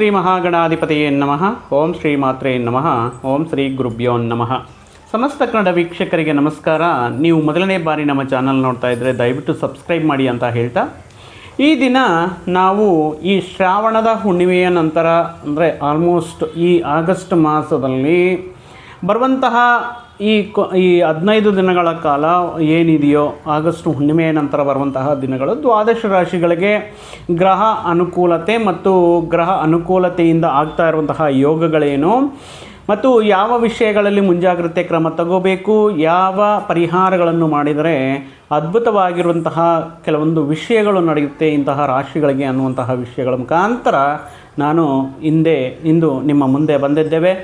ಶ್ರೀ ಮಹಾಗಣಾಧಿಪತಿಯೇ ನಮಃ. ಓಂ ಶ್ರೀ ಮಾತ್ರೇ ನಮಃ. ಓಂ ಶ್ರೀ ಗುರುಭ್ಯೋ ನಮಃ. ಸಮಸ್ತ ಕನ್ನಡ ವೀಕ್ಷಕರಿಗೆ ನಮಸ್ಕಾರ. ನೀವು ಮೊದಲನೇ ಬಾರಿ ನಮ್ಮ ಚಾನಲ್ ನೋಡ್ತಾ ಇದ್ದರೆ ದಯವಿಟ್ಟು ಸಬ್ಸ್ಕ್ರೈಬ್ ಮಾಡಿ ಅಂತ ಹೇಳ್ತಾ. ಈ ದಿನ ನಾವು ಈ ಶ್ರಾವಣದ ಹುಣ್ಣಿಮೆಯ ನಂತರ ಅಂದರೆ ಆಲ್ಮೋಸ್ಟ್ ಈ ಆಗಸ್ಟ್ ಮಾಸದಲ್ಲಿ ಬರುವಂತಹ ಈ ಕೊ ಈ ಹದಿನೈದು ದಿನಗಳ ಕಾಲ ಏನಿದೆಯೋ ಆಗಸ್ಟ್ ಹುಣ್ಣಿಮೆಯ ನಂತರ ಬರುವಂತಹ ದಿನಗಳು ದ್ವಾದಶ ರಾಶಿಗಳಿಗೆ ಗ್ರಹ ಅನುಕೂಲತೆ ಮತ್ತು ಗ್ರಹ ಅನುಕೂಲತೆಯಿಂದ ಆಗ್ತಾ ಇರುವಂತಹ ಯೋಗಗಳೇನು ಮತ್ತು ಯಾವ ವಿಷಯಗಳಲ್ಲಿ ಮುಂಜಾಗ್ರತೆ ಕ್ರಮ ತಗೋಬೇಕು, ಯಾವ ಪರಿಹಾರಗಳನ್ನು ಮಾಡಿದರೆ ಅದ್ಭುತವಾಗಿರುವಂತಹ ಕೆಲವೊಂದು ವಿಷಯಗಳು ನಡೆಯುತ್ತೆ ಇಂತಹ ರಾಶಿಗಳಿಗೆ ಅನ್ನುವಂತಹ ವಿಷಯಗಳ ಮುಖಾಂತರ ನಾನು ಹಿಂದೆ, ಇಂದು ನಿಮ್ಮ ಮುಂದೆ ಬಂದಿದ್ದೇವೆ.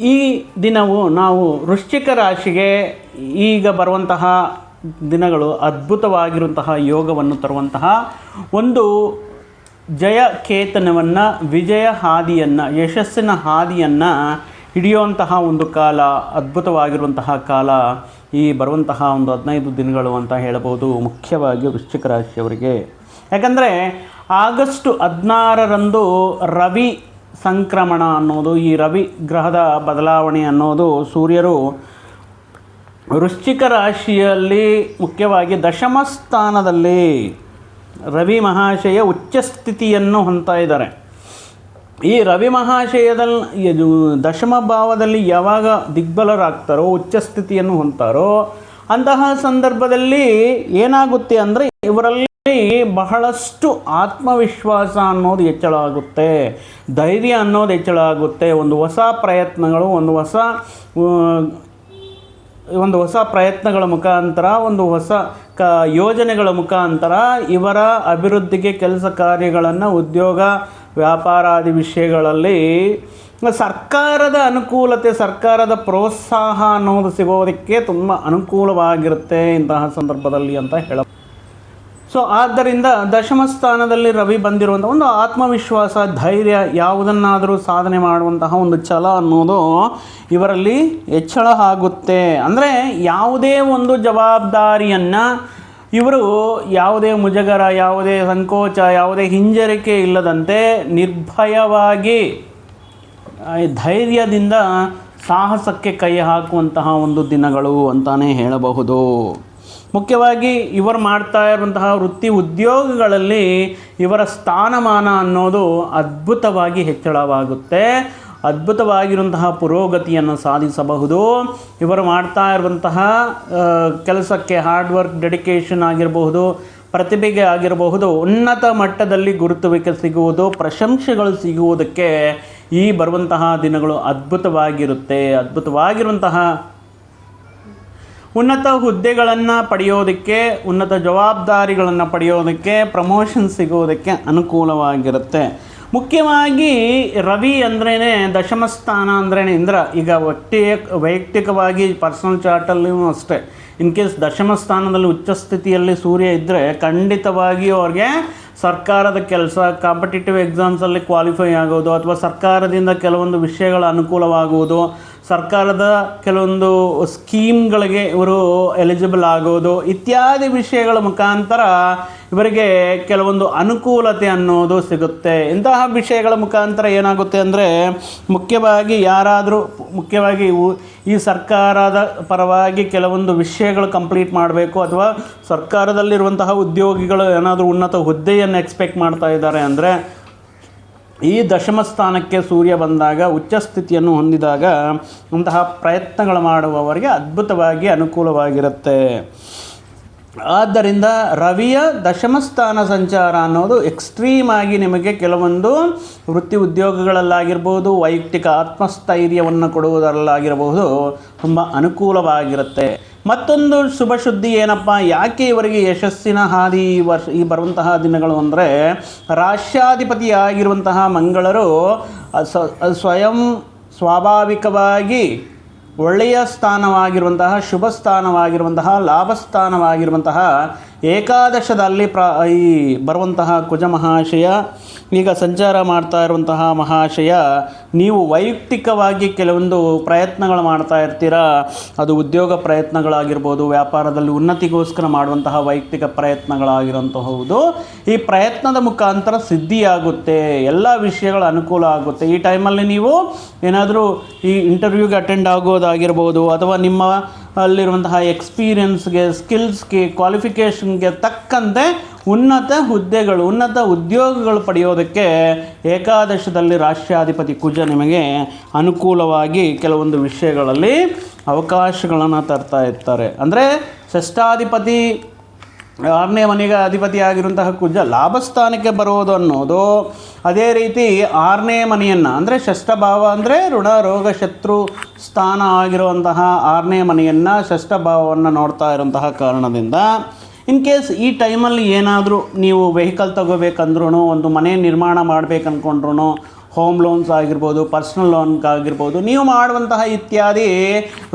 ಈ ದಿನವು ನಾವು ವೃಶ್ಚಿಕ ರಾಶಿಗೆ ಈಗ ಬರುವಂತಹ ದಿನಗಳು ಅದ್ಭುತವಾಗಿರುವಂತಹ ಯೋಗವನ್ನು ತರುವಂತಹ ಒಂದು ಜಯ ಕೇತನವನ್ನು ವಿಜಯ ಹಾದಿಯನ್ನು, ಯಶಸ್ಸಿನ ಹಾದಿಯನ್ನು ಹಿಡಿಯುವಂತಹ ಒಂದು ಕಾಲ, ಅದ್ಭುತವಾಗಿರುವಂತಹ ಕಾಲ ಈ ಬರುವಂತಹ ಒಂದು ಹದಿನೈದು ದಿನಗಳು ಅಂತ ಹೇಳಬಹುದು ಮುಖ್ಯವಾಗಿ ವೃಶ್ಚಿಕ ರಾಶಿಯವರಿಗೆ. ಯಾಕಂದರೆ ಆಗಸ್ಟ್ ಹದಿನಾರರಂದು ರವಿ ಸಂಕ್ರಮಣ ಅನ್ನೋದು, ಈ ರವಿ ಗ್ರಹದ ಬದಲಾವಣೆ ಅನ್ನೋದು ಸೂರ್ಯರು ವೃಶ್ಚಿಕ ರಾಶಿಯಲ್ಲಿ ಮುಖ್ಯವಾಗಿ ದಶಮ ಸ್ಥಾನದಲ್ಲಿ ರವಿ ಮಹಾಶಯ ಉಚ್ಚ ಸ್ಥಿತಿಯನ್ನು ಹೊಂದ್ತಾ ಇದ್ದಾರೆ. ಈ ರವಿ ಮಹಾಶಯದಲ್ಲಿ ದಶಮ ಭಾವದಲ್ಲಿ ಯಾವಾಗ ದಿಗ್ಬಲರಾಗ್ತಾರೋ, ಉಚ್ಚ ಸ್ಥಿತಿಯನ್ನು ಹೊಂದ್ತಾರೋ ಅಂತಹ ಸಂದರ್ಭದಲ್ಲಿ ಏನಾಗುತ್ತೆ ಅಂದರೆ ಇವರಲ್ಲಿ ಬಹಳಷ್ಟು ಆತ್ಮವಿಶ್ವಾಸ ಅನ್ನೋದು ಹೆಚ್ಚಳ ಆಗುತ್ತೆ. ಧೈರ್ಯ ಅನ್ನೋದು ಹೆಚ್ಚಳ ಆಗುತ್ತೆ. ಒಂದು ಹೊಸ ಪ್ರಯತ್ನಗಳು, ಒಂದು ಹೊಸ ಒಂದು ಹೊಸ ಪ್ರಯತ್ನಗಳ ಮುಖಾಂತರ, ಒಂದು ಹೊಸ ಕ, ಯೋಜನೆಗಳ ಮುಖಾಂತರ ಇವರ ಅಭಿವೃದ್ಧಿಗೆ ಕೆಲಸ ಕಾರ್ಯಗಳನ್ನು ಉದ್ಯೋಗ, ವ್ಯಾಪಾರಾದಿ ವಿಷಯಗಳಲ್ಲಿ ಸರ್ಕಾರದ ಅನುಕೂಲತೆ, ಸರ್ಕಾರದ ಪ್ರೋತ್ಸಾಹ ಅನ್ನೋದು ಸಿಗೋದಕ್ಕೆ ತುಂಬ ಅನುಕೂಲವಾಗಿರುತ್ತೆ ಇಂತಹ ಸಂದರ್ಭದಲ್ಲಿ ಅಂತ ಹೇಳ ಸೊ ಆದ್ದರಿಂದ ದಶಮ ಸ್ಥಾನದಲ್ಲಿ ರವಿ ಬಂದಿರುವಂಥ ಒಂದು ಆತ್ಮವಿಶ್ವಾಸ, ಧೈರ್ಯ ಯಾವುದನ್ನಾದರೂ ಸಾಧನೆ ಮಾಡುವಂತಹ ಒಂದು ಛಲ ಅನ್ನೋದು ಇವರಲ್ಲಿ ಹೆಚ್ಚಳ ಆಗುತ್ತೆ. ಅಂದರೆ ಯಾವುದೇ ಒಂದು ಜವಾಬ್ದಾರಿಯನ್ನು ಇವರು ಯಾವುದೇ ಮುಜಗರ, ಯಾವುದೇ ಸಂಕೋಚ, ಯಾವುದೇ ಹಿಂಜರಿಕೆ ಇಲ್ಲದಂತೆ ನಿರ್ಭಯವಾಗಿ ಧೈರ್ಯದಿಂದ ಸಾಹಸಕ್ಕೆ ಕೈ ಹಾಕುವಂತಹ ಒಂದು ದಿನಗಳು ಅಂತಾನೆ ಹೇಳಬಹುದು. ಮುಖ್ಯವಾಗಿ ಇವರು ಮಾಡ್ತಾ ಇರುವಂತಹ ವೃತ್ತಿ ಉದ್ಯೋಗಗಳಲ್ಲಿ ಇವರ ಸ್ಥಾನಮಾನ ಅನ್ನೋದು ಅದ್ಭುತವಾಗಿ ಹೆಚ್ಚಳವಾಗುತ್ತೆ. ಅದ್ಭುತವಾಗಿರುವಂತಹ ಪುರೋಗತಿಯನ್ನು ಸಾಧಿಸಬಹುದು. ಇವರು ಮಾಡ್ತಾ ಇರುವಂತಹ ಕೆಲಸಕ್ಕೆ ಹಾರ್ಡ್ ವರ್ಕ್ ಡೆಡಿಕೇಶನ್ ಆಗಿರಬಹುದು, ಪ್ರತಿಭೆಗೆ ಆಗಿರಬಹುದು, ಉನ್ನತ ಮಟ್ಟದಲ್ಲಿ ಗುರುತುವಿಕೆ ಸಿಗುವುದು, ಪ್ರಶಂಸೆಗಳು ಸಿಗುವುದಕ್ಕೆ ಈ ಬರುವಂತಹ ದಿನಗಳು ಅದ್ಭುತವಾಗಿರುತ್ತೆ, ಅದ್ಭುತವಾಗಿರುವಂತಹ ಉನ್ನತ ಹುದ್ದೆಗಳನ್ನು ಪಡೆಯೋದಕ್ಕೆ, ಉನ್ನತ ಜವಾಬ್ದಾರಿಗಳನ್ನು ಪಡೆಯೋದಕ್ಕೆ ಪ್ರಮೋಷನ್ ಸಿಗೋದಕ್ಕೆ ಅನುಕೂಲವಾಗಿರುತ್ತೆ. ಮುಖ್ಯವಾಗಿ ರವಿ ಅಂದ್ರೇ ದಶಮಸ್ಥಾನ ಅಂದ್ರೇ ಇಂದ್ರ. ಈಗ ವ್ಯಕ್ತಿ ವೈಯಕ್ತಿಕವಾಗಿ ಪರ್ಸನಲ್ ಚಾರ್ಟಲ್ಲಿಯೂ ಅಷ್ಟೇ. ಇನ್ ಕೇಸ್ ದಶಮ ಸ್ಥಾನದಲ್ಲಿ ಉಚ್ಚ ಸ್ಥಿತಿಯಲ್ಲಿ ಸೂರ್ಯ ಇದ್ದರೆ ಖಂಡಿತವಾಗಿಯೂ ಅವ್ರಿಗೆ ಸರ್ಕಾರದ ಕೆಲಸ ಕಾಂಪಿಟೇಟಿವ್ ಎಕ್ಸಾಮ್ಸಲ್ಲಿ ಕ್ವಾಲಿಫೈ ಆಗೋದು ಅಥವಾ ಸರ್ಕಾರದಿಂದ ಕೆಲವೊಂದು ವಿಷಯಗಳ ಅನುಕೂಲವಾಗುವುದು ಸರ್ಕಾರದ ಕೆಲವೊಂದು ಸ್ಕೀಮ್ಗಳಿಗೆ ಇವರು ಎಲಿಜಿಬಲ್ ಆಗೋದು ಇತ್ಯಾದಿ ವಿಷಯಗಳ ಮುಖಾಂತರ ಇವರಿಗೆ ಕೆಲವೊಂದು ಅನುಕೂಲತೆ ಅನ್ನೋದು ಸಿಗುತ್ತೆ. ಇಂತಹ ವಿಷಯಗಳ ಮುಖಾಂತರ ಏನಾಗುತ್ತೆ ಅಂದರೆ ಮುಖ್ಯವಾಗಿ ಯಾರಾದರೂ ಮುಖ್ಯವಾಗಿ ಈ ಸರ್ಕಾರದ ಪರವಾಗಿ ಕೆಲವೊಂದು ವಿಷಯಗಳು ಕಂಪ್ಲೀಟ್ ಮಾಡಬೇಕು ಅಥವಾ ಸರ್ಕಾರದಲ್ಲಿರುವಂತಹ ಉದ್ಯೋಗಿಗಳು ಏನಾದರೂ ಉನ್ನತ ಹುದ್ದೆಯನ್ನು ಎಕ್ಸ್ಪೆಕ್ಟ್ ಮಾಡ್ತಾ ಇದ್ದಾರೆ ಅಂದರೆ ಈ ದಶಮ ಸ್ಥಾನಕ್ಕೆ ಸೂರ್ಯ ಬಂದಾಗ ಉಚ್ಚ ಸ್ಥಿತಿಯನ್ನು ಹೊಂದಿದಾಗ ಅಂತಹ ಪ್ರಯತ್ನಗಳು ಮಾಡುವವರಿಗೆ ಅದ್ಭುತವಾಗಿ ಅನುಕೂಲವಾಗಿರುತ್ತೆ. ಆದ್ದರಿಂದ ರವಿಯ ದಶಮ ಸ್ಥಾನ ಸಂಚಾರ ಅನ್ನೋದು ಎಕ್ಸ್ಟ್ರೀಮ್ ಆಗಿ ನಿಮಗೆ ಕೆಲವೊಂದು ವೃತ್ತಿ ಉದ್ಯೋಗಗಳಲ್ಲಾಗಿರ್ಬೋದು, ವೈಯಕ್ತಿಕ ಆತ್ಮಸ್ಥೈರ್ಯವನ್ನು ಕೊಡುವುದರಲ್ಲಾಗಿರಬಹುದು ತುಂಬ ಅನುಕೂಲವಾಗಿರುತ್ತೆ. ಮತ್ತೊಂದು ಶುಭ ಸುದ್ದಿ ಏನಪ್ಪ? ಯಾಕೆ ಇವರಿಗೆ ಯಶಸ್ಸಿನ ಹಾದಿ ಈ ವರ್ಷ ಈ ಬರುವಂತಹ ದಿನಗಳು ಅಂದರೆ ರಾಷ್ಟ್ರಾಧಿಪತಿಯಾಗಿರುವಂತಹ ಮಂಗಳರು ಸ್ವಯಂ ಸ್ವಾಭಾವಿಕವಾಗಿ ಒಳ್ಳೆಯ ಸ್ಥಾನವಾಗಿರುವಂತಹ, ಶುಭ ಸ್ಥಾನವಾಗಿರುವಂತಹ, ಲಾಭ ಸ್ಥಾನವಾಗಿರುವಂತಹ ಏಕಾದಶದಲ್ಲಿ ಪ್ರ ಈ ಬರುವಂತಹ ಕುಜ ಮಹಾಶಯ, ಈಗ ಸಂಚಾರ ಮಾಡ್ತಾ ಇರುವಂತಹ ಮಹಾಶಯ, ನೀವು ವೈಯಕ್ತಿಕವಾಗಿ ಕೆಲವೊಂದು ಪ್ರಯತ್ನಗಳು ಮಾಡ್ತಾ ಇರ್ತೀರ? ಅದು ಉದ್ಯೋಗ ಪ್ರಯತ್ನಗಳಾಗಿರ್ಬೋದು, ವ್ಯಾಪಾರದಲ್ಲಿ ಉನ್ನತಿಗೋಸ್ಕರ ಮಾಡುವಂತಹ ವೈಯಕ್ತಿಕ ಪ್ರಯತ್ನಗಳಾಗಿರುವಂತಹುದು. ಈ ಪ್ರಯತ್ನದ ಮುಖಾಂತರ ಸಿದ್ಧಿಯಾಗುತ್ತೆ, ಎಲ್ಲ ವಿಷಯಗಳ ಅನುಕೂಲ ಆಗುತ್ತೆ. ಈ ಟೈಮಲ್ಲಿ ನೀವು ಏನಾದರೂ ಈ ಇಂಟರ್ವ್ಯೂಗೆ ಅಟೆಂಡ್ ಆಗೋದಾಗಿರ್ಬೋದು, ಅಥವಾ ನಿಮ್ಮ ಅಲ್ಲಿರುವಂತಹ ಎಕ್ಸ್ಪೀರಿಯನ್ಸ್ಗೆ ಸ್ಕಿಲ್ಸ್ಗೆ ಕ್ವಾಲಿಫಿಕೇಷನ್ಗೆ ತಕ್ಕಂತೆ ಉನ್ನತ ಹುದ್ದೆಗಳು, ಉನ್ನತ ಉದ್ಯೋಗಗಳು ಪಡೆಯೋದಕ್ಕೆ ಏಕಾದಶದಲ್ಲಿ ರಾಷ್ಟ್ರಾಧಿಪತಿ ಕುಜ ನಿಮಗೆ ಅನುಕೂಲವಾಗಿ ಕೆಲವೊಂದು ವಿಷಯಗಳಲ್ಲಿ ಅವಕಾಶಗಳನ್ನು ತರ್ತಾ ಇರ್ತಾರೆ. ಅಂದರೆ ಷಷ್ಠಾಧಿಪತಿ ಆರನೇ ಮನೆಗೆ ಅಧಿಪತಿ ಆಗಿರುವಂತಹ ಕುಜ ಲಾಭಸ್ಥಾನಕ್ಕೆ ಬರೋದು ಅನ್ನೋದು ಅದೇ ರೀತಿ ಆರನೇ ಮನೆಯನ್ನು ಅಂದರೆ ಷಷ್ಠಭಾವ ಅಂದರೆ ಋಣ ರೋಗ ಶತ್ರು ಸ್ಥಾನ ಆಗಿರುವಂತಹ ಆರನೇ ಮನೆಯನ್ನು ಷಷ್ಠಭಾವವನ್ನು ನೋಡ್ತಾ ಇರುವಂತಹ ಕಾರಣದಿಂದ ಇನ್ ಕೇಸ್ ಈ ಟೈಮಲ್ಲಿ ಏನಾದರೂ ನೀವು ವೆಹಿಕಲ್ ತಗೋಬೇಕಂದ್ರೂ ಒಂದು ಮನೆ ನಿರ್ಮಾಣ ಮಾಡ್ಬೇಕಂದ್ಕೊಂಡ್ರು ಹೋಮ್ ಲೋನ್ಸ್ ಆಗಿರ್ಬೋದು ಪರ್ಸ್ನಲ್ ಲೋನ್ಗಾಗಿರ್ಬೋದು ನೀವು ಮಾಡುವಂತಹ ಇತ್ಯಾದಿ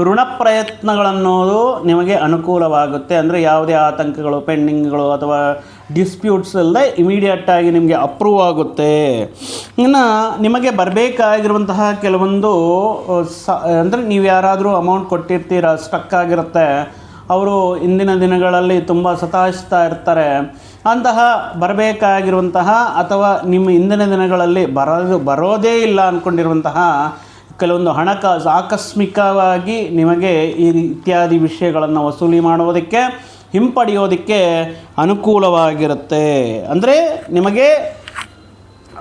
ಋಣ ಪ್ರಯತ್ನಗಳನ್ನೋದು ನಿಮಗೆ ಅನುಕೂಲವಾಗುತ್ತೆ. ಅಂದರೆ ಯಾವುದೇ ಆತಂಕಗಳು, ಪೆಂಡಿಂಗ್ಗಳು ಅಥವಾ ಡಿಸ್ಪ್ಯೂಟ್ಸ್ ಅಲ್ಲದೆ ಇಮಿಡಿಯೇಟಾಗಿ ನಿಮಗೆ ಅಪ್ರೂವ್ ಆಗುತ್ತೆ. ಇನ್ನು ನಿಮಗೆ ಬರಬೇಕಾಗಿರುವಂತಹ ಕೆಲವೊಂದು ಸ, ಅಂದರೆ ನೀವು ಯಾರಾದರೂ ಅಮೌಂಟ್ ಕೊಟ್ಟಿರ್ತೀರ ಸ್ಟಕ್ ಆಗಿರುತ್ತೆ, ಅವರು ಇಂದಿನ ದಿನಗಳಲ್ಲಿ ತುಂಬ ಸತಾಯಿಸ್ತಾ ಇರ್ತಾರೆ. ಅಂತಹ ಬರಬೇಕಾಗಿರುವಂತಹ ಅಥವಾ ನಿಮ್ಮ ಇಂದಿನ ದಿನಗಳಲ್ಲಿ ಬರೋದು ಬರೋದೇ ಇಲ್ಲ ಅಂದ್ಕೊಂಡಿರುವಂತಹ ಕೆಲವೊಂದು ಹಣಕಾಸು ಆಕಸ್ಮಿಕವಾಗಿ ನಿಮಗೆ ಈ ಇತ್ಯಾದಿ ವಿಷಯಗಳನ್ನು ವಸೂಲಿ ಮಾಡುವುದಕ್ಕೆ, ಹಿಂಪಡೆಯೋದಕ್ಕೆ ಅನುಕೂಲವಾಗಿರುತ್ತೆ. ಅಂದರೆ ನಿಮಗೆ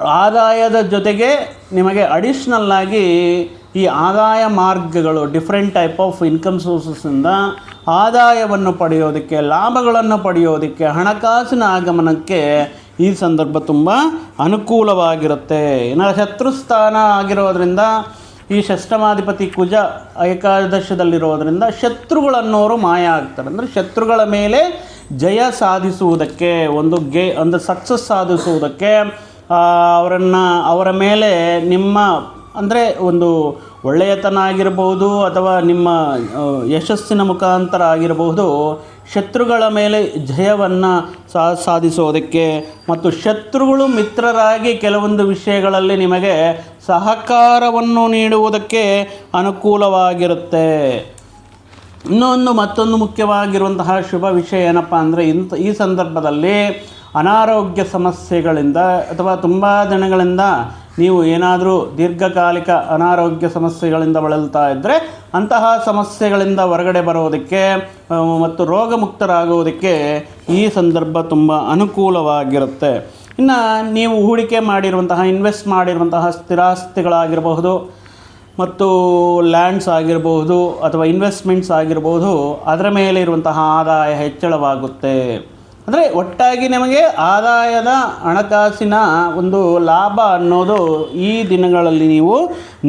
ಆದಾಯದ ಜೊತೆಗೆ ನಿಮಗೆ ಅಡಿಷ್ನಲ್ ಆಗಿ ಈ ಆದಾಯ ಮಾರ್ಗಗಳು ಡಿಫ್ರೆಂಟ್ ಟೈಪ್ ಆಫ್ ಇನ್ಕಮ್ ಸೋರ್ಸಸ್ಸಿಂದ ಆದಾಯವನ್ನು ಪಡೆಯೋದಕ್ಕೆ, ಲಾಭಗಳನ್ನು ಪಡೆಯೋದಕ್ಕೆ, ಹಣಕಾಸಿನ ಆಗಮನಕ್ಕೆ ಈ ಸಂದರ್ಭ ತುಂಬ ಅನುಕೂಲವಾಗಿರುತ್ತೆ. ಇನ್ನು ಶತ್ರುಸ್ಥಾನ ಆಗಿರೋದ್ರಿಂದ, ಈ ಷಷ್ಠಮಾಧಿಪತಿ ಕುಜ ಏಕಾದಶದಲ್ಲಿರೋದ್ರಿಂದ ಶತ್ರುಗಳನ್ನೋರು ಮಾಯ ಆಗ್ತಾರೆ. ಅಂದರೆ ಶತ್ರುಗಳ ಮೇಲೆ ಜಯ ಸಾಧಿಸುವುದಕ್ಕೆ, ಒಂದು ಗೆ ಅಂದರೆ ಸಕ್ಸಸ್ ಸಾಧಿಸುವುದಕ್ಕೆ ಅವರನ್ನು, ಅವರ ಮೇಲೆ ನಿಮ್ಮ ಅಂದರೆ ಒಂದು ಒಳ್ಳೆಯತನ ಆಗಿರಬಹುದು ಅಥವಾ ನಿಮ್ಮ ಯಶಸ್ಸಿನ ಮುಖಾಂತರ ಆಗಿರಬಹುದು, ಶತ್ರುಗಳ ಮೇಲೆ ಜಯವನ್ನು ಸಾ, ಸಾಧಿಸೋದಕ್ಕೆ ಮತ್ತು ಶತ್ರುಗಳು ಮಿತ್ರರಾಗಿ ಕೆಲವೊಂದು ವಿಷಯಗಳಲ್ಲಿ ನಿಮಗೆ ಸಹಕಾರವನ್ನು ನೀಡುವುದಕ್ಕೆ ಅನುಕೂಲವಾಗಿರುತ್ತೆ. ಇನ್ನೊಂದು ಮತ್ತೊಂದು ಮುಖ್ಯವಾಗಿರುವಂತಹ ಶುಭ ವಿಷಯ ಏನಪ್ಪ ಅಂದರೆ ಇಂಥ, ಈ ಸಂದರ್ಭದಲ್ಲಿ ಅನಾರೋಗ್ಯ ಸಮಸ್ಯೆಗಳಿಂದ ಅಥವಾ ತುಂಬ ದಿನಗಳಿಂದ ನೀವು ಏನಾದರೂ ದೀರ್ಘಕಾಲಿಕ ಅನಾರೋಗ್ಯ ಸಮಸ್ಯೆಗಳಿಂದ ಬಳಲ್ತಾ ಇದ್ದರೆ ಅಂತಹ ಸಮಸ್ಯೆಗಳಿಂದ ಹೊರಗಡೆ ಬರೋದಕ್ಕೆ ಮತ್ತು ರೋಗಮುಕ್ತರಾಗುವುದಕ್ಕೆ ಈ ಸಂದರ್ಭ ತುಂಬ ಅನುಕೂಲವಾಗಿರುತ್ತೆ. ಇನ್ನು ನೀವು ಹೂಡಿಕೆ ಮಾಡಿರುವಂತಹ, ಇನ್ವೆಸ್ಟ್ ಮಾಡಿರುವಂತಹ ಸ್ಥಿರಾಸ್ತಿಗಳಾಗಿರಬಹುದು, ಮತ್ತು ಲ್ಯಾಂಡ್ಸ್ ಆಗಿರಬಹುದು ಅಥವಾ ಇನ್ವೆಸ್ಟ್ಮೆಂಟ್ಸ್ ಆಗಿರಬಹುದು, ಅದರ ಮೇಲೆ ಇರುವಂತಹ ಆದಾಯ ಹೆಚ್ಚಳವಾಗುತ್ತೆ. ಅಂದರೆ ಒಟ್ಟಾಗಿ ನಮಗೆ ಆದಾಯದ ಹಣಕಾಸಿನ ಒಂದು ಲಾಭ ಅನ್ನೋದು ಈ ದಿನಗಳಲ್ಲಿ ನೀವು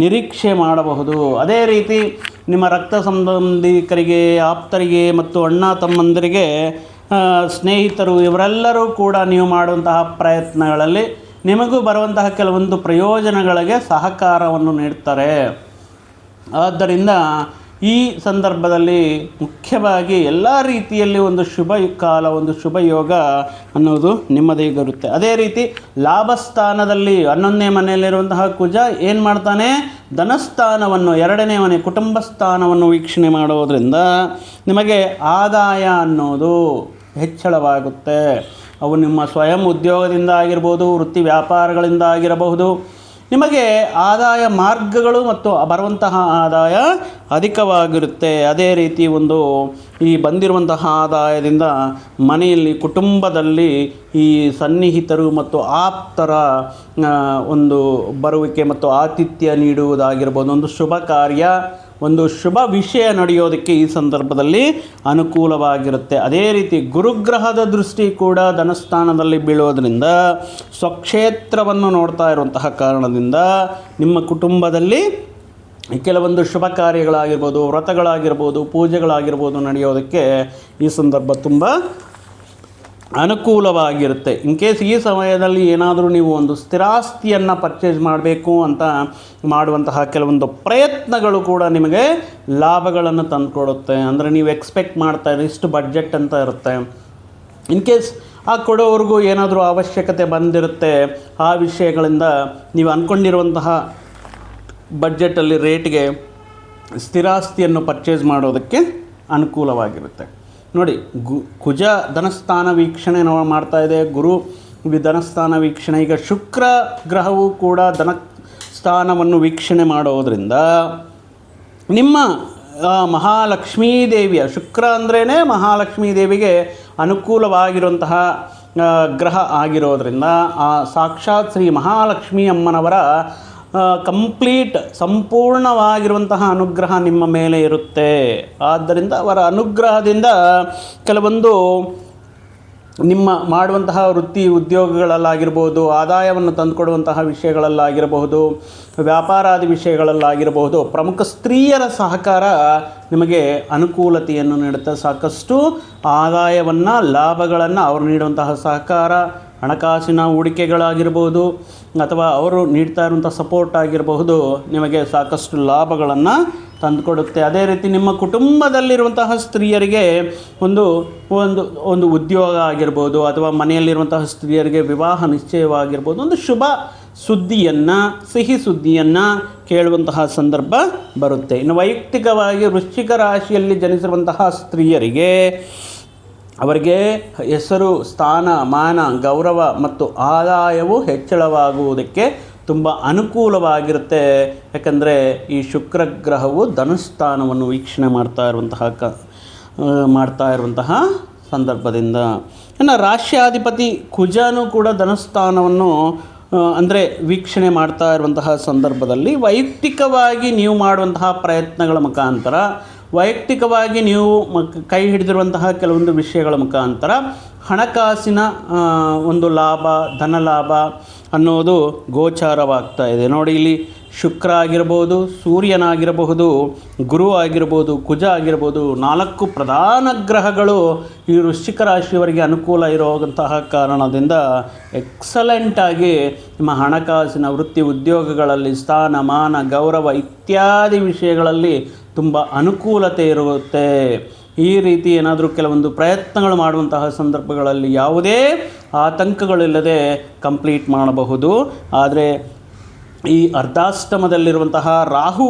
ನಿರೀಕ್ಷೆ ಮಾಡಬಹುದು. ಅದೇ ರೀತಿ ನಿಮ್ಮ ರಕ್ತ ಸಂಬಂಧಿಕರಿಗೆ, ಆಪ್ತರಿಗೆ ಮತ್ತು ಅಣ್ಣ ತಮ್ಮಂದಿರಿಗೆ ಸ್ನೇಹಿತರು ಇವರೆಲ್ಲರೂ ಕೂಡ ನೀವು ಮಾಡುವಂತಹ ಪ್ರಯತ್ನಗಳಲ್ಲಿ ನಿಮಗೂ ಬರುವಂತಹ ಕೆಲವೊಂದು ಪ್ರಯೋಜನಗಳಿಗೆ ಸಹಕಾರವನ್ನು ನೀಡ್ತಾರೆ. ಆದ್ದರಿಂದ ಈ ಸಂದರ್ಭದಲ್ಲಿ ಮುಖ್ಯವಾಗಿ ಎಲ್ಲ ರೀತಿಯಲ್ಲಿ ಒಂದು ಶುಭ ಕಾಲ, ಒಂದು ಶುಭ ಯೋಗ ಅನ್ನೋದು ನಿಮ್ಮದೇಗಿರುತ್ತೆ ಅದೇ ರೀತಿ ಲಾಭಸ್ಥಾನದಲ್ಲಿ ಹನ್ನೊಂದನೇ ಮನೆಯಲ್ಲಿರುವಂತಹ ಕುಜ ಏನು ಮಾಡ್ತಾನೆ? ಧನಸ್ಥಾನವನ್ನು, ಎರಡನೇ ಮನೆ ಕುಟುಂಬ ಸ್ಥಾನವನ್ನು ವೀಕ್ಷಣೆ ಮಾಡೋದರಿಂದ ನಿಮಗೆ ಆದಾಯ ಅನ್ನೋದು ಹೆಚ್ಚಳವಾಗುತ್ತೆ. ಅವು ನಿಮ್ಮ ಸ್ವಯಂ ಉದ್ಯೋಗದಿಂದ ಆಗಿರ್ಬೋದು, ವೃತ್ತಿ ವ್ಯಾಪಾರಗಳಿಂದ ಆಗಿರಬಹುದು ನಿಮಗೆ ಆದಾಯ ಮಾರ್ಗಗಳು ಮತ್ತು ಬರುವಂತಹ ಆದಾಯ ಅಧಿಕವಾಗಿರುತ್ತೆ. ಅದೇ ರೀತಿ ಒಂದು ಈ ಬಂದಿರುವಂತಹ ಆದಾಯದಿಂದ ಮನೆಯಲ್ಲಿ, ಕುಟುಂಬದಲ್ಲಿ ಈ ಸನ್ನಿಹಿತರು ಮತ್ತು ಆಪ್ತರ ಒಂದು ಬರುವಿಕೆ ಮತ್ತು ಆತಿಥ್ಯ ನೀಡುವುದಾಗಿರ್ಬೋದು. ಒಂದು ಶುಭ ಕಾರ್ಯ ಒಂದು ಶುಭ ವಿಷಯ ನಡೆಯೋದಕ್ಕೆ ಈ ಸಂದರ್ಭದಲ್ಲಿ ಅನುಕೂಲವಾಗಿರುತ್ತೆ. ಅದೇ ರೀತಿ ಗುರುಗ್ರಹದ ದೃಷ್ಟಿ ಕೂಡ ಧನಸ್ಥಾನದಲ್ಲಿ ಬೀಳೋದರಿಂದ ಸ್ವಕ್ಷೇತ್ರವನ್ನು ನೋಡ್ತಾ ಇರುವಂತಹ ಕಾರಣದಿಂದ ನಿಮ್ಮ ಕುಟುಂಬದಲ್ಲಿ ಕೆಲವೊಂದು ಶುಭ ಕಾರ್ಯಗಳಾಗಿರ್ಬೋದು, ವ್ರತಗಳಾಗಿರ್ಬೋದು, ಪೂಜೆಗಳಾಗಿರ್ಬೋದು ನಡೆಯೋದಕ್ಕೆ ಈ ಸಂದರ್ಭ ತುಂಬ ಅನುಕೂಲವಾಗಿರುತ್ತೆ. ಇನ್ ಕೇಸ್ ಈ ಸಮಯದಲ್ಲಿ ಏನಾದರೂ ನೀವು ಒಂದು ಸ್ಥಿರಾಸ್ತಿಯನ್ನು ಪರ್ಚೇಸ್ ಮಾಡಬೇಕು ಅಂತ ಮಾಡುವಂತಹ ಕೆಲವೊಂದು ಪ್ರಯತ್ನಗಳು ಕೂಡ ನಿಮಗೆ ಲಾಭಗಳನ್ನು ತಂದುಕೊಡುತ್ತೆ. ಅಂದರೆ ನೀವು ಎಕ್ಸ್ಪೆಕ್ಟ್ ಮಾಡ್ತಾ ಇರೋ ಇಷ್ಟು ಬಡ್ಜೆಟ್ ಅಂತ ಇರುತ್ತೆ. ಇನ್ ಕೇಸ್ ಆ ಕೊಡೋವರೆಗೂ ಏನಾದರೂ ಅವಶ್ಯಕತೆ ಬಂದಿರುತ್ತೆ, ಆ ವಿಷಯಗಳಿಂದ ನೀವು ಅಂದ್ಕೊಂಡಿರುವಂತಹ ಬಡ್ಜೆಟಲ್ಲಿ ರೇಟ್ಗೆ ಸ್ಥಿರಾಸ್ತಿಯನ್ನು ಪರ್ಚೇಸ್ ಮಾಡೋದಕ್ಕೆ ಅನುಕೂಲವಾಗಿರುತ್ತೆ. ನೋಡಿ, ಗು, ಕುಜ ಧನಸ್ಥಾನ ವೀಕ್ಷಣೆ ನಾವು ಮಾಡ್ತಾ ಇದೆ. ಗುರು ಧನಸ್ಥಾನ ವೀಕ್ಷಣೆ. ಈಗ ಶುಕ್ರ ಗ್ರಹವು ಕೂಡ ಧನ ಸ್ಥಾನವನ್ನು ವೀಕ್ಷಣೆ ಮಾಡೋದರಿಂದ ನಿಮ್ಮ ಮಹಾಲಕ್ಷ್ಮೀ ದೇವಿಯ, ಶುಕ್ರ ಅಂದ್ರೇ ಮಹಾಲಕ್ಷ್ಮೀ ದೇವಿಗೆ ಅನುಕೂಲವಾಗಿರುವಂತಹ ಗ್ರಹ ಆಗಿರೋದರಿಂದ ಆ ಸಾಕ್ಷಾತ್ ಶ್ರೀ ಮಹಾಲಕ್ಷ್ಮೀ ಅಮ್ಮನವರ ಕಂಪ್ಲೀಟ್ ಸಂಪೂರ್ಣವಾಗಿರುವಂತಹ ಅನುಗ್ರಹ ನಿಮ್ಮ ಮೇಲೆ ಇರುತ್ತೆ. ಆದ್ದರಿಂದ ಅವರ ಅನುಗ್ರಹದಿಂದ ಕೆಲವೊಂದು ನಿಮ್ಮ ಮಾಡುವಂತಹ ವೃತ್ತಿ ಉದ್ಯೋಗಗಳಲ್ಲಾಗಿರ್ಬೋದು, ಆದಾಯವನ್ನು ತಂದುಕೊಡುವಂತಹ ವಿಷಯಗಳಲ್ಲಾಗಿರಬಹುದು ವ್ಯಾಪಾರಾದಿ ವಿಷಯಗಳಲ್ಲಾಗಿರಬಹುದು ಪ್ರಮುಖ ಸ್ತ್ರೀಯರ ಸಹಕಾರ ನಿಮಗೆ ಅನುಕೂಲತೆಯನ್ನು ನೀಡುತ್ತೆ. ಸಾಕಷ್ಟು ಆದಾಯವನ್ನು, ಲಾಭಗಳನ್ನು ಅವರು ನೀಡುವಂತಹ ಸಹಕಾರ, ಹಣಕಾಸಿನ ಹೂಡಿಕೆಗಳಾಗಿರ್ಬೋದು ಅಥವಾ ಅವರು ನೀಡ್ತಾ ಇರುವಂಥ ಸಪೋರ್ಟ್ ಆಗಿರಬಹುದು, ನಿಮಗೆ ಸಾಕಷ್ಟು ಲಾಭಗಳನ್ನು ತಂದುಕೊಡುತ್ತೆ. ಅದೇ ರೀತಿ ನಿಮ್ಮ ಕುಟುಂಬದಲ್ಲಿರುವಂತಹ ಸ್ತ್ರೀಯರಿಗೆ ಒಂದು ಒಂದು ಒಂದು ಉದ್ಯೋಗ ಆಗಿರ್ಬೋದು ಅಥವಾ ಮನೆಯಲ್ಲಿರುವಂತಹ ಸ್ತ್ರೀಯರಿಗೆ ವಿವಾಹ ನಿಶ್ಚಯವಾಗಿರ್ಬೋದು ಒಂದು ಶುಭ ಸುದ್ದಿಯನ್ನು, ಸಿಹಿ ಸುದ್ದಿಯನ್ನು ಕೇಳುವಂತಹ ಸಂದರ್ಭ ಬರುತ್ತೆ. ಇನ್ನು ವೈಯಕ್ತಿಕವಾಗಿ ವೃಶ್ಚಿಕ ರಾಶಿಯಲ್ಲಿ ಜನಿಸಿರುವಂತಹ ಸ್ತ್ರೀಯರಿಗೆ ಅವರಿಗೆ ಹೆಸರು, ಸ್ಥಾನ, ಮಾನ, ಗೌರವ ಮತ್ತು ಆದಾಯವು ಹೆಚ್ಚಳವಾಗುವುದಕ್ಕೆ ತುಂಬ ಅನುಕೂಲವಾಗಿರುತ್ತೆ. ಯಾಕಂದರೆ ಈ ಶುಕ್ರ ಗ್ರಹವು ಧನುಸ್ಥಾನವನ್ನು ವೀಕ್ಷಣೆ ಮಾಡ್ತಾ ಇರುವಂತಹ ಕ ಮಾಡ್ತಾ ಇರುವಂತಹ ಸಂದರ್ಭದಿಂದ. ಇನ್ನು ರಾಷ್ಟ್ರಾಧಿಪತಿ ಕುಜನು ಕೂಡ ಧನುಸ್ಥಾನವನ್ನು ಅಂದರೆ ವೀಕ್ಷಣೆ ಮಾಡ್ತಾ ಇರುವಂತಹ ಸಂದರ್ಭದಲ್ಲಿ ವೈಯಕ್ತಿಕವಾಗಿ ನೀವು ಮಾಡುವಂತಹ ಪ್ರಯತ್ನಗಳ ಮುಖಾಂತರ ವೈಯಕ್ತಿಕವಾಗಿ ನೀವು ಮಕ್ ಕೈ ಹಿಡಿದಿರುವಂತಹ ಕೆಲವೊಂದು ವಿಷಯಗಳ ಮುಖಾಂತರ ಹಣಕಾಸಿನ ಒಂದು ಲಾಭ, ಧನ ಲಾಭ ಅನ್ನೋದು ಗೋಚಾರವಾಗ್ತಾ ಇದೆ. ನೋಡಿ, ಇಲ್ಲಿ ಶುಕ್ರ ಆಗಿರ್ಬೋದು ಸೂರ್ಯನಾಗಿರಬಹುದು ಗುರು ಆಗಿರ್ಬೋದು, ಕುಜ ಆಗಿರ್ಬೋದು, ನಾಲ್ಕು ಪ್ರಧಾನ ಗ್ರಹಗಳು ಈ ವೃಶ್ಚಿಕ ರಾಶಿಯವರಿಗೆ ಅನುಕೂಲ ಇರುವಂತಹ ಕಾರಣದಿಂದ ಎಕ್ಸಲೆಂಟಾಗಿ ನಿಮ್ಮ ಹಣಕಾಸಿನ ವೃತ್ತಿ ಉದ್ಯೋಗಗಳಲ್ಲಿ ಸ್ಥಾನ, ಮಾನ, ಗೌರವ ಇತ್ಯಾದಿ ವಿಷಯಗಳಲ್ಲಿ ತುಂಬ ಅನುಕೂಲತೆ ಇರುತ್ತೆ. ಈ ರೀತಿ ಏನಾದರೂ ಕೆಲವೊಂದು ಪ್ರಯತ್ನಗಳು ಮಾಡುವಂತಹ ಸಂದರ್ಭಗಳಲ್ಲಿ ಯಾವುದೇ ಆತಂಕಗಳಿಲ್ಲದೆ ಕಂಪ್ಲೀಟ್ ಮಾಡಬಹುದು. ಆದರೆ ಈ ಅರ್ಧಾಷ್ಟಮದಲ್ಲಿರುವಂತಹ ರಾಹು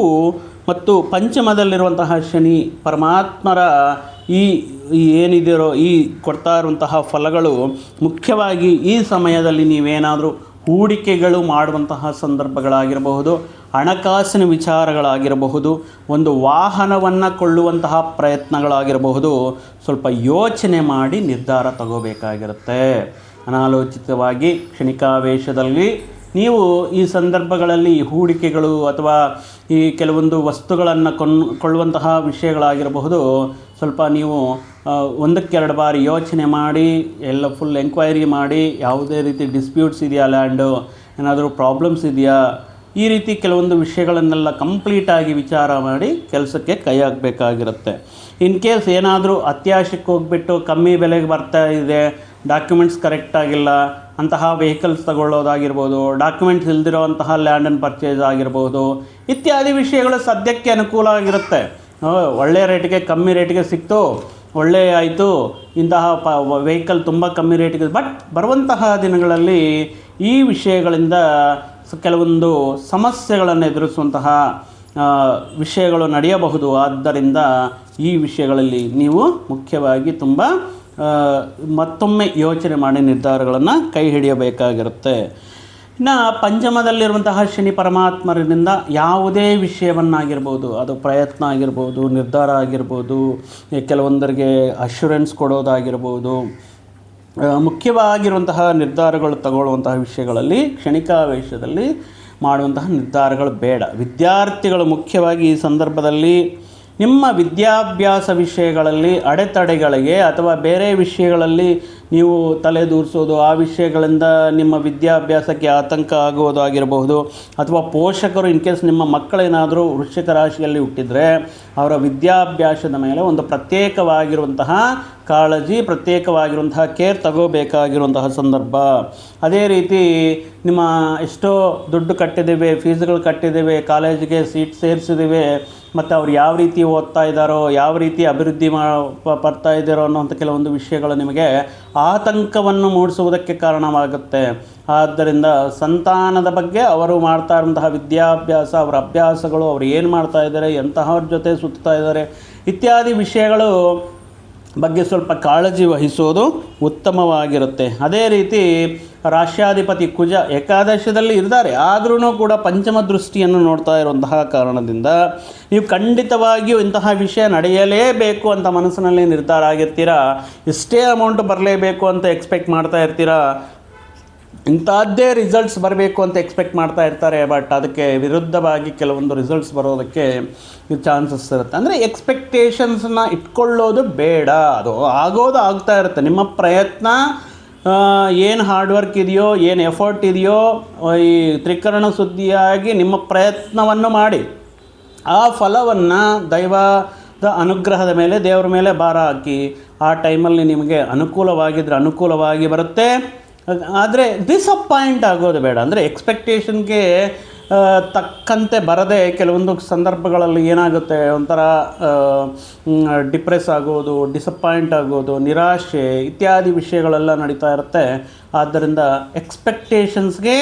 ಮತ್ತು ಪಂಚಮದಲ್ಲಿರುವಂತಹ ಶನಿ ಪರಮಾತ್ಮರ ಈ ಏನಿದಿರೋ ಈ ಕೊಡ್ತಾ ಇರುವಂತಹ ಫಲಗಳು ಮುಖ್ಯವಾಗಿ ಈ ಸಮಯದಲ್ಲಿ ನೀವೇನಾದರೂ ಹೂಡಿಕೆಗಳು ಮಾಡುವಂತಹ ಸಂದರ್ಭಗಳಾಗಿರಬಹುದು. ಹಣಕಾಸಿನ ವಿಚಾರಗಳಾಗಿರಬಹುದು, ಒಂದು ವಾಹನವನ್ನು ಕೊಳ್ಳುವಂತಹ ಪ್ರಯತ್ನಗಳಾಗಿರಬಹುದು, ಸ್ವಲ್ಪ ಯೋಚನೆ ಮಾಡಿ ನಿರ್ಧಾರ ತಗೋಬೇಕಾಗಿರುತ್ತೆ. ಅನಾಲೋಚಿತವಾಗಿ ಕ್ಷಣಿಕಾವೇಶದಲ್ಲಿ ನೀವು ಈ ಸಂದರ್ಭಗಳಲ್ಲಿ ಹೂಡಿಕೆಗಳು ಅಥವಾ ಈ ಕೆಲವೊಂದು ವಸ್ತುಗಳನ್ನು ಕೊನ್ ಕೊಳ್ಳುವಂತಹ ವಿಷಯಗಳಾಗಿರಬಹುದು, ಸ್ವಲ್ಪ ನೀವು ಒಂದಕ್ಕೆರಡು ಬಾರಿ ಯೋಚನೆ ಮಾಡಿ, ಎಲ್ಲ ಫುಲ್ ಎಂಕ್ವೈರಿ ಮಾಡಿ, ಯಾವುದೇ ರೀತಿ ಡಿಸ್ಪ್ಯೂಟ್ಸ್ ಇದೆಯಾ ಲ್ಯಾಂಡು ಏನಾದರೂ ಪ್ರಾಬ್ಲಮ್ಸ್ ಇದೆಯಾ ಈ ರೀತಿ ಕೆಲವೊಂದು ವಿಷಯಗಳನ್ನೆಲ್ಲ ಕಂಪ್ಲೀಟಾಗಿ ವಿಚಾರ ಮಾಡಿ ಕೆಲಸಕ್ಕೆ ಕೈ ಹಾಕಬೇಕಾಗಿರುತ್ತೆ. ಇನ್ ಕೇಸ್ ಏನಾದರೂ ಅತ್ಯಾಶಕ್ಕೆ ಹೋಗ್ಬಿಟ್ಟು ಕಮ್ಮಿ ಬೆಲೆಗೆ ಬರ್ತಾ ಇದೆ ಡಾಕ್ಯುಮೆಂಟ್ಸ್ ಕರೆಕ್ಟಾಗಿಲ್ಲ ಅಂತಹ ವೆಹಿಕಲ್ಸ್ ತಗೊಳ್ಳೋದಾಗಿರ್ಬೋದು ಡಾಕ್ಯುಮೆಂಟ್ಸ್ ಇಲ್ದಿರೋಂತಹ ಲ್ಯಾಂಡನ್ನು ಪರ್ಚೇಸ್ ಆಗಿರ್ಬೋದು, ಇತ್ಯಾದಿ ವಿಷಯಗಳು ಸದ್ಯಕ್ಕೆ ಅನುಕೂಲ ಆಗಿರುತ್ತೆ. ಒಳ್ಳೆ ರೇಟಿಗೆ ಕಮ್ಮಿ ರೇಟಿಗೆ ಸಿಕ್ತು, ಒಳ್ಳೆ ಆಯಿತು, ಇಂತಹ ಪ ವೆಹಿಕಲ್ ತುಂಬ ಕಮ್ಮಿ ರೇಟಿಗೆ ಬಟ್ ಬರುವಂತಹ ದಿನಗಳಲ್ಲಿ ಈ ವಿಷಯಗಳಿಂದ ಕೆಲವೊಂದು ಸಮಸ್ಯೆಗಳನ್ನು ಎದುರಿಸುವಂತಹ ವಿಷಯಗಳು ನಡೆಯಬಹುದು. ಆದ್ದರಿಂದ ಈ ವಿಷಯಗಳಲ್ಲಿ ನೀವು ಮುಖ್ಯವಾಗಿ ತುಂಬ ಮತ್ತೊಮ್ಮೆ ಯೋಚನೆ ಮಾಡಿ ನಿರ್ಧಾರಗಳನ್ನು ಕೈ ಹಿಡಿಯಬೇಕಾಗಿರುತ್ತೆ. ಇನ್ನು ಪಂಚಮದಲ್ಲಿರುವಂತಹ ಶನಿ ಪರಮಾತ್ಮರಿಂದ ಯಾವುದೇ ವಿಷಯವನ್ನಾಗಿರ್ಬೋದು, ಅದು ಪ್ರಯತ್ನ ಆಗಿರ್ಬೋದು, ನಿರ್ಧಾರ ಆಗಿರ್ಬೋದು, ಕೆಲವೊಂದರಿಗೆ ಅಶ್ಯೂರೆನ್ಸ್ ಕೊಡೋದಾಗಿರ್ಬೋದು ಮುಖ್ಯವಾಗಿರುವಂತಹ ನಿರ್ಧಾರಗಳು ತಗೊಳ್ಳುವಂತಹ ವಿಷಯಗಳಲ್ಲಿ ಕ್ಷಣಿಕಾವೇಶದಲ್ಲಿ ಮಾಡುವಂತಹ ನಿರ್ಧಾರಗಳು ಬೇಡ. ವಿದ್ಯಾರ್ಥಿಗಳು ಮುಖ್ಯವಾಗಿ ಈ ಸಂದರ್ಭದಲ್ಲಿ ನಿಮ್ಮ ವಿದ್ಯಾಭ್ಯಾಸ ವಿಷಯಗಳಲ್ಲಿ ಅಡೆತಡೆಗಳಿಗೆ ಅಥವಾ ಬೇರೆ ವಿಷಯಗಳಲ್ಲಿ ನೀವು ತಲೆದೂರಿಸೋದು ಆ ವಿಷಯಗಳಿಂದ ನಿಮ್ಮ ವಿದ್ಯಾಭ್ಯಾಸಕ್ಕೆ ಆತಂಕ ಆಗುವುದು ಆಗಿರಬಹುದು. ಅಥವಾ ಪೋಷಕರು ಇನ್ ಕೇಸ್ ನಿಮ್ಮ ಮಕ್ಕಳೇನಾದರೂ ವೃಶ್ಚಿಕ ರಾಶಿಯಲ್ಲಿ ಹುಟ್ಟಿದರೆ, ಅವರ ವಿದ್ಯಾಭ್ಯಾಸದ ಮೇಲೆ ಒಂದು ಪ್ರತ್ಯೇಕವಾಗಿರುವಂತಹ ಕಾಳಜಿ, ಪ್ರತ್ಯೇಕವಾಗಿರುವಂತಹ ಕೇರ್ ತಗೋಬೇಕಾಗಿರುವಂತಹ ಸಂದರ್ಭ. ಅದೇ ರೀತಿ ನಿಮ್ಮ ಎಷ್ಟೋ ದುಡ್ಡು ಕಟ್ಟಿದ್ದೇವೆ ಫೀಸ್ಗಳು ಕಟ್ಟಿದ್ದೇವೆ ಕಾಲೇಜಿಗೆ ಸೀಟ್ ಸೇರಿಸಿದ್ದೇವೆ ಮತ್ತು ಅವ್ರು ಯಾವ ರೀತಿ ಓದ್ತಾ ಇದ್ದಾರೋ, ಯಾವ ರೀತಿ ಅಭಿವೃದ್ಧಿ ಮಾ ಪಡ್ತಾ ಇದ್ದಾರೋ ಅನ್ನೋಂಥ ಕೆಲವೊಂದು ವಿಷಯಗಳು ನಿಮಗೆ ಆತಂಕವನ್ನು ಮೂಡಿಸುವುದಕ್ಕೆ ಕಾರಣವಾಗುತ್ತೆ. ಆದ್ದರಿಂದ ಸಂತಾನದ ಬಗ್ಗೆ ಅವರು ಮಾಡ್ತಾ ಇರುವಂತಹ ವಿದ್ಯಾಭ್ಯಾಸ, ಅವರ ಅಭ್ಯಾಸಗಳು, ಅವರು ಏನು ಮಾಡ್ತಾ ಇದ್ದಾರೆ, ಎಂತಹವ್ರ ಜೊತೆ ಸುತ್ತಾ ಇದ್ದಾರೆ, ಇತ್ಯಾದಿ ವಿಷಯಗಳು ಬಗ್ಗೆ ಸ್ವಲ್ಪ ಕಾಳಜಿ ವಹಿಸೋದು ಉತ್ತಮವಾಗಿರುತ್ತೆ. ಅದೇ ರೀತಿ ರಾಷ್ಟ್ರಾಧಿಪತಿ ಕುಜ ಏಕಾದಶದಲ್ಲಿ ಇದ್ದಾರೆ. ಆದ್ರೂ ಕೂಡ ಪಂಚಮ ದೃಷ್ಟಿಯನ್ನು ನೋಡ್ತಾ ಇರುವಂತಹ ಕಾರಣದಿಂದ ನೀವು ಖಂಡಿತವಾಗಿಯೂ ಇಂತಹ ವಿಷಯ ನಡೆಯಲೇಬೇಕು ಅಂತ ಮನಸ್ಸಿನಲ್ಲಿ ನಿರ್ಧಾರ ಆಗಿರ್ತೀರಾ? ಇಷ್ಟೇ ಅಮೌಂಟ್ ಬರಲೇಬೇಕು ಅಂತ ಎಕ್ಸ್ಪೆಕ್ಟ್ ಮಾಡ್ತಾ ಇರ್ತೀರಾ? ಇಂಥದ್ದೇ ರಿಸಲ್ಟ್ಸ್ ಬರಬೇಕು ಅಂತ ಎಕ್ಸ್ಪೆಕ್ಟ್ ಮಾಡ್ತಾ ಇರ್ತಾರೆ ಬಟ್ ಅದಕ್ಕೆ ವಿರುದ್ಧವಾಗಿ ಕೆಲವೊಂದು ರಿಸಲ್ಟ್ಸ್ ಬರೋದಕ್ಕೆ ಚಾನ್ಸಸ್ ಇರುತ್ತೆ. ಅಂದರೆ ಎಕ್ಸ್ಪೆಕ್ಟೇಷನ್ಸನ್ನ ಇಟ್ಕೊಳ್ಳೋದು ಬೇಡ. ಅದು ಆಗೋದು ಆಗ್ತಾ ಇರುತ್ತೆ. ನಿಮ್ಮ ಪ್ರಯತ್ನ ಏನು ಹಾರ್ಡ್ ವರ್ಕ್ ಇದೆಯೋ, ಏನು ಎಫರ್ಟ್ ಇದೆಯೋ, ಈ ತ್ರಿಕರಣ ಸುದ್ದಿಯಾಗಿ ನಿಮ್ಮ ಪ್ರಯತ್ನವನ್ನು ಮಾಡಿ. ಆ ಫಲವನ್ನು ದೈವದ ಅನುಗ್ರಹದ ಮೇಲೆ, ದೇವರ ಮೇಲೆ ಭಾರ ಹಾಕಿ, ಆ ಟೈಮಲ್ಲಿ ನಿಮಗೆ ಅನುಕೂಲವಾಗಿದ್ದರೆ ಅನುಕೂಲವಾಗಿ ಬರುತ್ತೆ. ಆದರೆ ಡಿಸಪಾಯಿಂಟ್ ಆಗೋದು ಬೇಡ. ಅಂದರೆ ಎಕ್ಸ್ಪೆಕ್ಟೇಷನ್ಗೆ ತಕ್ಕಂತೆ ಬರದೆ ಕೆಲವೊಂದು ಸಂದರ್ಭಗಳಲ್ಲಿ ಏನಾಗುತ್ತೆ? ಒಂಥರ ಡಿಪ್ರೆಸ್ ಆಗೋದು ಡಿಸಪಾಯಿಂಟ್ ಆಗೋದು, ನಿರಾಶೆ ಇತ್ಯಾದಿ ವಿಷಯಗಳೆಲ್ಲ ನಡೀತಾ ಇರುತ್ತೆ. ಆದ್ದರಿಂದ ಎಕ್ಸ್ಪೆಕ್ಟೇಷನ್ಸ್ಗೆ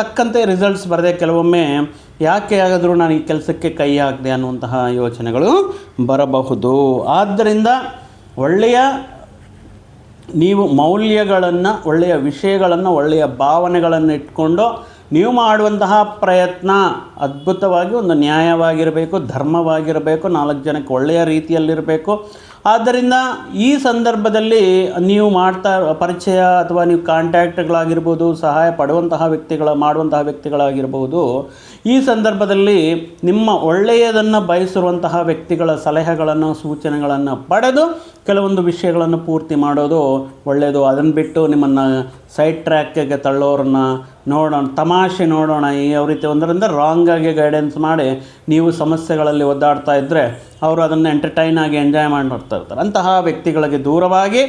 ತಕ್ಕಂತೆ ರಿಸಲ್ಟ್ಸ್ ಬರದೆ ಕೆಲವೊಮ್ಮೆ ಯಾಕೆ ಆಗಾದರೂ ನಾನು ಈ ಕೆಲಸಕ್ಕೆ ಕೈ ಹಾಕಿದೆ ಅನ್ನುವಂತಹ ಯೋಚನೆಗಳು ಬರಬಹುದು. ಆದ್ದರಿಂದ ಒಳ್ಳೆಯ ನೀವು ಮೌಲ್ಯಗಳನ್ನು, ಒಳ್ಳೆಯ ವಿಷಯಗಳನ್ನು, ಒಳ್ಳೆಯ ಭಾವನೆಗಳನ್ನು ಇಟ್ಕೊಂಡು ನೀವು ಮಾಡುವಂತಹ ಪ್ರಯತ್ನ ಅದ್ಭುತವಾಗಿ ಒಂದು ನ್ಯಾಯವಾಗಿರಬೇಕು, ಧರ್ಮವಾಗಿರಬೇಕು, ನಾಲ್ಕು ಜನಕ್ಕೆ ಒಳ್ಳೆಯ ರೀತಿಯಲ್ಲಿರಬೇಕು. ಆದ್ದರಿಂದ ಈ ಸಂದರ್ಭದಲ್ಲಿ ನೀವು ಮಾಡ್ತಾ, ಪರಿಚಯ ಅಥವಾ ನೀವು ಕಾಂಟ್ಯಾಕ್ಟ್ಗಳಾಗಿರ್ಬೋದು, ಸಹಾಯ ಪಡುವಂತಹ ವ್ಯಕ್ತಿಗಳ, ಮಾಡುವಂತಹ ವ್ಯಕ್ತಿಗಳಾಗಿರ್ಬೋದು, ಈ ಸಂದರ್ಭದಲ್ಲಿ ನಿಮ್ಮ ಒಳ್ಳೆಯದನ್ನು ಬಯಸಿರುವಂತಹ ವ್ಯಕ್ತಿಗಳ ಸಲಹೆಗಳನ್ನು, ಸೂಚನೆಗಳನ್ನು ಪಡೆದು ಕೆಲವೊಂದು ವಿಷಯಗಳನ್ನು ಪೂರ್ತಿ ಮಾಡೋದು ಒಳ್ಳೆಯದು. ಅದನ್ನು ಬಿಟ್ಟು ನಿಮ್ಮನ್ನು ಸೈಡ್ ಟ್ರ್ಯಾಕ್ಗೆ ತಳ್ಳೋರನ್ನ ನೋಡೋಣ, ತಮಾಷೆ ನೋಡೋಣ, ಈ ಯಾವ ರೀತಿ ಒಂದರಿಂದ ರಾಂಗಾಗಿ ಗೈಡೆನ್ಸ್ ಮಾಡಿ ನೀವು ಸಮಸ್ಯೆಗಳಲ್ಲಿ ಒದ್ದಾಡ್ತಾ ಇದ್ದರೆ ಅವರು ಅದನ್ನು ಎಂಟರ್ಟೈನ್ ಆಗಿ ಎಂಜಾಯ್ ಮಾಡಿ ನೋಡ್ತಾ ಇರ್ತಾರೆ. ಅಂತಹ ವ್ಯಕ್ತಿಗಳಿಗೆ ದೂರವಾಗಿ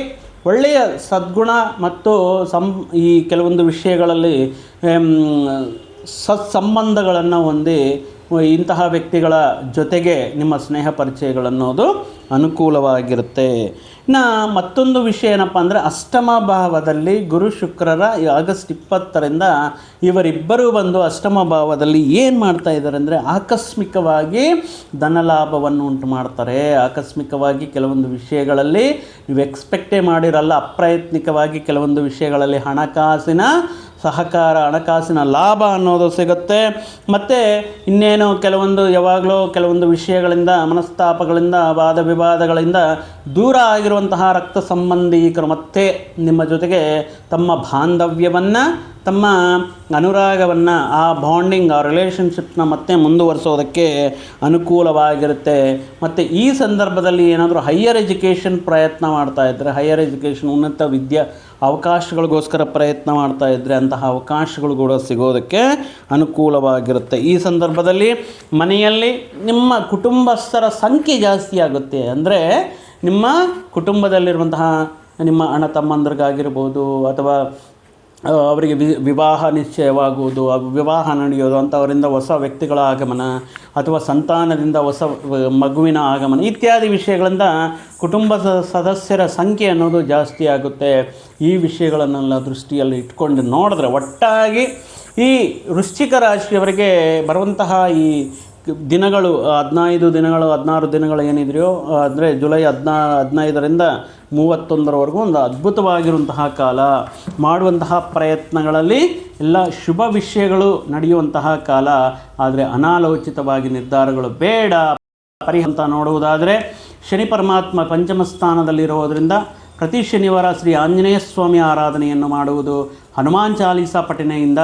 ಒಳ್ಳೆಯ ಸದ್ಗುಣ ಮತ್ತು ಸಂ ಈ ಕೆಲವೊಂದು ವಿಷಯಗಳಲ್ಲಿ ಸತ್ಸಂಬಂಧಗಳನ್ನು ಹೊಂದಿ ಇಂತಹ ವ್ಯಕ್ತಿಗಳ ಜೊತೆಗೆ ನಿಮ್ಮ ಸ್ನೇಹ ಪರಿಚಯಗಳನ್ನೋದು ಅನುಕೂಲವಾಗಿರುತ್ತೆ. ಇನ್ನು ಮತ್ತೊಂದು ವಿಷಯ ಏನಪ್ಪ ಅಂದರೆ, ಅಷ್ಟಮ ಭಾವದಲ್ಲಿ ಗುರು ಶುಕ್ರರ ಆಗಸ್ಟ್ ಇಪ್ಪತ್ತರಿಂದ ಇವರಿಬ್ಬರೂ ಬಂದು ಅಷ್ಟಮ ಭಾವದಲ್ಲಿ ಏನು ಮಾಡ್ತಾ ಇದ್ದಾರೆ ಅಂದರೆ, ಆಕಸ್ಮಿಕವಾಗಿ ಧನಲಾಭವನ್ನು ಉಂಟು ಮಾಡ್ತಾರೆ. ಆಕಸ್ಮಿಕವಾಗಿ ಕೆಲವೊಂದು ವಿಷಯಗಳಲ್ಲಿ, ನೀವು ಎಕ್ಸ್ಪೆಕ್ಟೇ ಮಾಡಿರಲ್ಲ, ಅಪ್ರಯತ್ನಿಕವಾಗಿ ಕೆಲವೊಂದು ವಿಷಯಗಳಲ್ಲಿ ಹಣಕಾಸಿನ ಸಹಕಾರ, ಹಣಕಾಸಿನ ಲಾಭ ಅನ್ನೋದು ಸಿಗುತ್ತೆ. ಮತ್ತು ಇನ್ನೇನು ಕೆಲವೊಂದು ಯಾವಾಗಲೂ ಕೆಲವೊಂದು ವಿಷಯಗಳಿಂದ, ಮನಸ್ತಾಪಗಳಿಂದ ವಾದ ವಿವಾದಗಳಿಂದ ದೂರ ಆಗಿರುವಂತಹ ರಕ್ತ ಸಂಬಂಧಿಕರು ಮತ್ತೆ ನಿಮ್ಮ ಜೊತೆಗೆ ತಮ್ಮ ಬಾಂಧವ್ಯವನ್ನು ತಮ್ಮ ಅನುರಾಗವನ್ನು, ಆ ಬಾಂಡಿಂಗ್ ಆ ರಿಲೇಷನ್ಶಿಪ್ನ ಮತ್ತೆ ಮುಂದುವರಿಸೋದಕ್ಕೆ ಅನುಕೂಲವಾಗಿರುತ್ತೆ. ಮತ್ತು ಈ ಸಂದರ್ಭದಲ್ಲಿ ಏನಾದರೂ ಹೈಯರ್ ಎಜುಕೇಷನ್ ಪ್ರಯತ್ನ ಮಾಡ್ತಾ ಇದ್ದರೆ ಹೈಯರ್ ಎಜುಕೇಷನ್ ಉನ್ನತ ವಿದ್ಯಾ ಅವಕಾಶಗಳಿಗೋಸ್ಕರ ಪ್ರಯತ್ನ ಮಾಡ್ತಾ ಇದ್ದರೆ ಅಂತಹ ಅವಕಾಶಗಳು ಕೂಡ ಸಿಗೋದಕ್ಕೆ ಅನುಕೂಲವಾಗಿರುತ್ತೆ. ಈ ಸಂದರ್ಭದಲ್ಲಿ ಮನೆಯಲ್ಲಿ ನಿಮ್ಮ ಕುಟುಂಬಸ್ಥರ ಸಂಖ್ಯೆ ಜಾಸ್ತಿ ಆಗುತ್ತೆ. ಅಂದರೆ ನಿಮ್ಮ ಕುಟುಂಬದಲ್ಲಿರುವಂತಹ ನಿಮ್ಮ ಅಣ್ಣ ತಮ್ಮಂದ್ರಿಗಾಗಿರ್ಬೋದು ಅಥವಾ ಅವರಿಗೆ ವಿವಾಹ ನಿಶ್ಚಯವಾಗುವುದು ವಿವಾಹ ನಡೆಯೋದು ಅಂಥವರಿಂದ ಹೊಸ ವ್ಯಕ್ತಿಗಳ ಆಗಮನ ಅಥವಾ ಸಂತಾನದಿಂದ ಹೊಸ ಮಗುವಿನ ಆಗಮನ ಇತ್ಯಾದಿ ವಿಷಯಗಳಿಂದ ಕುಟುಂಬದ ಸದಸ್ಯರ ಸಂಖ್ಯೆ ಅನ್ನೋದು ಜಾಸ್ತಿ ಆಗುತ್ತೆ. ಈ ವಿಷಯಗಳನ್ನೆಲ್ಲ ದೃಷ್ಟಿಯಲ್ಲಿ ಇಟ್ಕೊಂಡು ನೋಡಿದ್ರೆ ಒಟ್ಟಾಗಿ ಈ ವೃಶ್ಚಿಕ ರಾಶಿಯವರಿಗೆ ಬರುವಂತಹ ಈ ದಿನಗಳು, ಹದಿನೈದು ದಿನಗಳು, ಹದಿನಾರು ದಿನಗಳು ಏನಿದೆಯೋ ಅಂದರೆ ಜುಲೈ ಹದಿನಾ, ಹದಿನೈದರಿಂದ ಮೂವತ್ತೊಂದರವರೆಗೂ ಒಂದು ಅದ್ಭುತವಾಗಿರುವಂತಹ ಕಾಲ. ಮಾಡುವಂತಹ ಪ್ರಯತ್ನಗಳಲ್ಲಿ ಎಲ್ಲ ಶುಭ ವಿಷಯಗಳು ನಡೆಯುವಂತಹ ಕಾಲ. ಆದರೆ ಅನಾಲೋಚಿತವಾಗಿ ನಿರ್ಧಾರಗಳು ಬೇಡ. ಪರಿಹಂತ ನೋಡುವುದಾದರೆ ಶನಿ ಪರಮಾತ್ಮ ಪಂಚಮ ಸ್ಥಾನದಲ್ಲಿರುವುದರಿಂದ ಪ್ರತಿ ಶನಿವಾರ ಶ್ರೀ ಆಂಜನೇಯ ಸ್ವಾಮಿ ಆರಾಧನೆಯನ್ನು ಮಾಡುವುದು ಹನುಮಾನ್ ಚಾಲೀಸಾ ಪಠನೆಯಿಂದ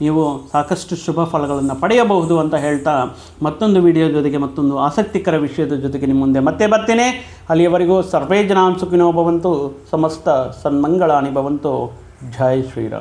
ನೀವು ಸಾಕಷ್ಟು ಶುಭ ಫಲಗಳನ್ನು ಪಡೆಯಬಹುದು ಅಂತ ಹೇಳ್ತಾ ಮತ್ತೊಂದು ವಿಡಿಯೋ ಜೊತೆಗೆ ಮತ್ತೊಂದು ಆಸಕ್ತಿಕರ ವಿಷಯದ ಜೊತೆಗೆ ನಿಮ್ಮ ಮುಂದೆ ಮತ್ತೆ ಬರ್ತೇನೆ. ಅಲ್ಲಿಯವರೆಗೂ ಸರ್ವೇ ಜನಾಂ ಸುಖಿನೋ ಭವಂತು ಸಮಸ್ತ ಸನ್ಮಂಗಳಾನಿ ಭವಂತು. ಜೈ ಶ್ರೀರಾಮ್.